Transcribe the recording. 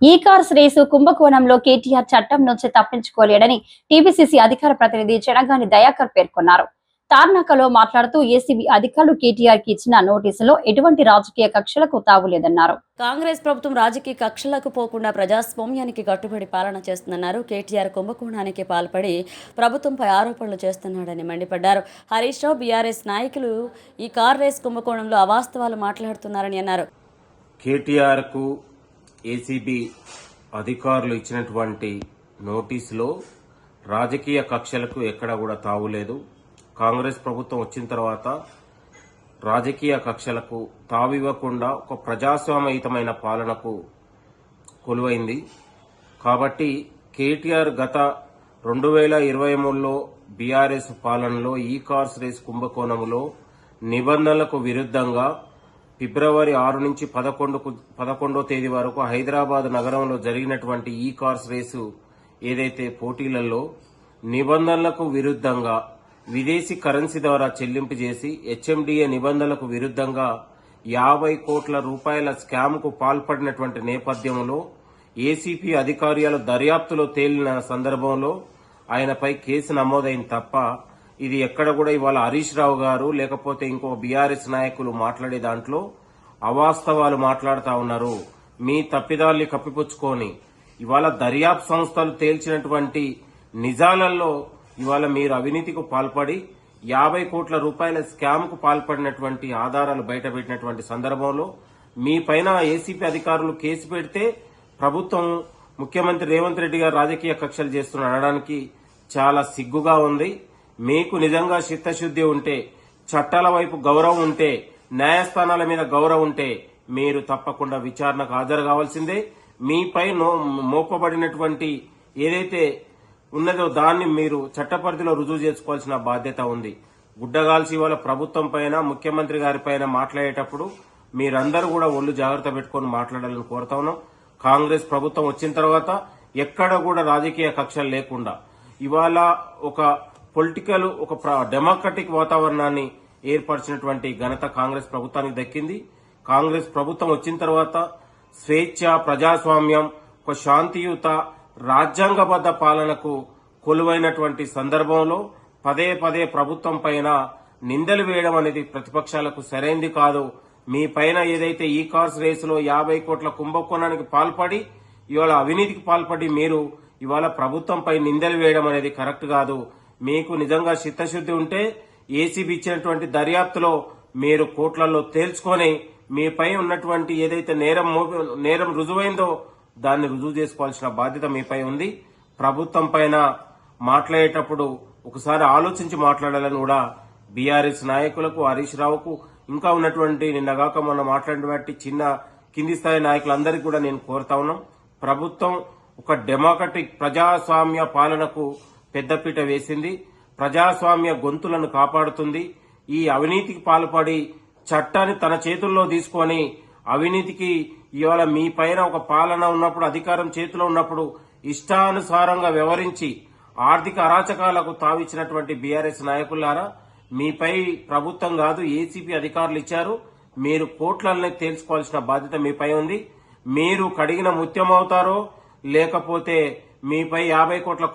ఈ cars race కుంభకోణంలో కేటీఆర్ చట్టం నుంచి తప్పించుకోలేడని టీపీసీసీ అధికార ప్రతినిధి చెనగాని దయాకర్ పేర్కొన్నారు. తార్నాకలో మాట్లాడుతూ ఏసీబీ అధికారులు కేటీఆర్కి ఇచ్చిన నోటీసులో ఎటువంటి రాజకీయ కక్షలకు తావులేదన్నారు కాంగ్రెస్ ప్రభుత్వం రాజకీయ కక్షలకు పోకుండా ప్రజాస్వామ్యానికి కట్టుబడి పాలన చేస్తుందన్నారు. కేటీఆర్ కుంభకోణానికి పాల్పడి ప్రభుత్వంపై ఆరోపణలు చేస్తున్నాడని మండిపడ్డారు. హరీష్ రావు బీఆర్ఎస్ నాయకులు ఈ కార్ రేస్ కుంభకోణంలో అవాస్తవాలు మాట్లాడుతున్నారని అన్నారు. కేటీఆర్కు ఏసీబీ అధికారులు ఇచ్చినటువంటి నోటీసులో రాజకీయ కక్షలకు ఎక్కడ కూడా తావులేదు కాంగ్రెస్ ప్రభుత్వం వచ్చిన తర్వాత రాజకీయ కక్షలకు తావివ్వకుండా ఒక ప్రజాస్వామ్యయుతమైన పాలనకు కొలువైంది. కాబట్టి కేటీఆర్ గత రెండు వేల ఇరవై మూడులో బీఆర్ఎస్ పాలనలో ఈ కార్స్ రేస్ కుంభకోణంలో నిబంధనలకు విరుద్ధంగా ఫిబ్రవరి ఆరు నుంచి పదకొండుకు పదకొండో తేదీ వరకు హైదరాబాద్ నగరంలో జరిగినటువంటి ఈ కార్స్ రేసు ఏదైతే పోటీలలో నిబంధనలకు విరుద్ధంగా విదేశీ కరెన్సీ ద్వారా చెల్లింపు చేసి హెచ్ఎండిఏ నిబంధనలకు విరుద్ధంగా యాభై కోట్ల రూపాయల స్కామ్కు పాల్పడినటువంటి నేపథ్యంలో ఏసీపీ అధికారులు దర్యాప్తులో తేలిన సందర్భంలో ఆయనపై కేసు నమోదైన తప్ప ఇది ఎక్కడ కూడా ఇవాళ హరీష్ రావు గారు లేకపోతే ఇంకో బీఆర్ఎస్ నాయకులు మాట్లాడే దాంట్లో అవాస్తవాలు మాట్లాడుతూ ఉన్నారు. మీ తప్పిదాల్ని కప్పిపుచ్చుకొని ఇవాళ దర్యాప్తు సంస్థలు తేల్చినటువంటి నిజాలలో ఇవాళ మీరు అవినీతికి పాల్పడి యాభై కోట్ల రూపాయల స్కామ్కు పాల్పడినటువంటి ఆధారాలు బయటపెట్టినటువంటి సందర్భంలో మీ పైన ఏసీపీ అధికారులు కేసు పెడితే ప్రభుత్వం ముఖ్యమంత్రి రేవంత్ రెడ్డి గారు రాజకీయ కక్షలు చేస్తున్న అనడానికి చాలా సిగ్గుగా ఉంది. మీకు నిజంగా చిత్తశుద్ది ఉంటే చట్టాల వైపు గౌరవం ఉంటే న్యాయస్థానాల మీద గౌరవం ఉంటే మీరు తప్పకుండా విచారణకు హాజరు కావాల్సిందే. మీపై నో- మోపబడినటువంటి ఏదైతే ఉన్నదో దాన్ని మీరు చట్టపరిధిలో రుజువు చేసుకోవాల్సిన బాధ్యత ఉంది. గుడ్డగాల్చి వాళ్ళ ప్రభుత్వం పైన ముఖ్యమంత్రి గారి పైన మాట్లాడేటప్పుడు మీరందరూ కూడా ఒళ్ళు జాగ్రత్త పెట్టుకొని మాట్లాడాలని కోరుతా ఉన్నాం. కాంగ్రెస్ ప్రభుత్వం వచ్చిన తర్వాత ఎక్కడ కూడా రాజకీయ కక్షలు లేకుండా ఇవాళ ఒక పొలిటికల్ ఒక డెమోక్రటిక్ వాతావరణాన్ని ఏర్పరిచినటువంటి ఘనత కాంగ్రెస్ ప్రభుత్వానికి దక్కింది. కాంగ్రెస్ ప్రభుత్వం వచ్చిన తర్వాత స్వేచ్ఛ ప్రజాస్వామ్యం ఒక శాంతియుత రాజ్యాంగబద్ద పాలనకు కొలువైనటువంటి సందర్భంలో పదే పదే ప్రభుత్వం పైన నిందలు వేయడం అనేది ప్రతిపక్షాలకు సరైంది కాదు. మీ పైన ఏదైతే ఈ కార్స్ రేసులో యాభై కోట్ల కుంభకోణానికి పాల్పడి ఇవాళ అవినీతికి పాల్పడి మీరు ఇవాళ ప్రభుత్వంపై నిందలు వేయడం అనేది కరెక్ట్ కాదు. మీకు నిజంగా చిత్తశుద్ధి ఉంటే ఏసీబీ ఇచ్చినటువంటి దర్యాప్తులో మీరు కోట్లలో తేల్చుకొని మీపై ఉన్నటువంటి ఏదైతే నేరం నేరం రుజువైందో దాన్ని రుజువు చేసుకోవాల్సిన బాధ్యత మీపై ఉంది. ప్రభుత్వం పైన మాట్లాడేటప్పుడు ఒకసారి ఆలోచించి మాట్లాడాలని కూడా బీఆర్ఎస్ నాయకులకు హరీష్ రావుకు ఇంకా ఉన్నటువంటి నిన్నగాక మొన్న మాట్లాడినటువంటి చిన్న కింది స్థాయి నాయకులందరికీ కూడా నేను కోరుతా ఉన్నాం. ప్రభుత్వం ఒక డెమోక్రటిక్ ప్రజాస్వామ్య పాలనకు పెద్దపీట వేసింది. ప్రజాస్వామ్య గొంతులను కాపాడుతుంది. ఈ అవినీతికి పాల్పడి చట్టాన్ని తన చేతుల్లో తీసుకొని అవినీతికి ఇవాళ మీ పైన ఒక పాలన ఉన్నప్పుడు అధికారం చేతిలో ఉన్నప్పుడు ఇష్టానుసారంగా వ్యవహరించి ఆర్థిక అరాచకాలకు తావిచ్చినటువంటి బీఆర్ఎస్ నాయకులారా మీపై ప్రభుత్వం కాదు ఏసీపీ అధికారులు ఇచ్చారు. మీరు కోట్లనే తేల్చుకోవాల్సిన బాధ్యత మీపై ఉంది. మీరు కడిగిన ముత్యం అవుతారో లేకపోతే మీపై యాభై కోట్ల